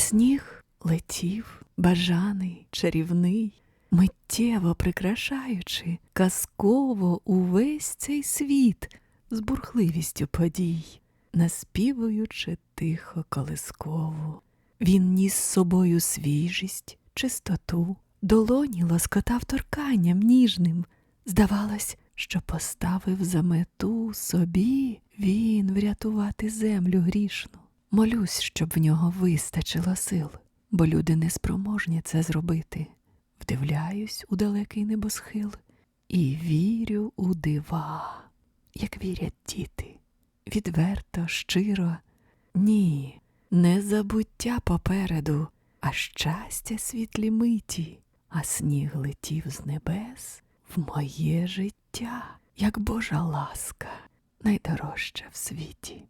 сніг летів, бажаний, чарівний, миттєво прикрашаючи казково увесь цей світ з бурхливістю подій, наспівуючи тихо колискову. Він ніс собою свіжість, чистоту, долоні лоскотав торканням ніжним. Здавалось, що поставив за мету собі він врятувати землю грішну. Молюсь, щоб в нього вистачило сил, бо люди неспроможні це зробити. Вдивляюсь у далекий небосхил і вірю у дива, як вірять діти. Відверто, щиро, ні, не забуття попереду, а щастя світлі миті, а сніг летів з небес в моє життя, як Божа ласка, найдорожча в світі.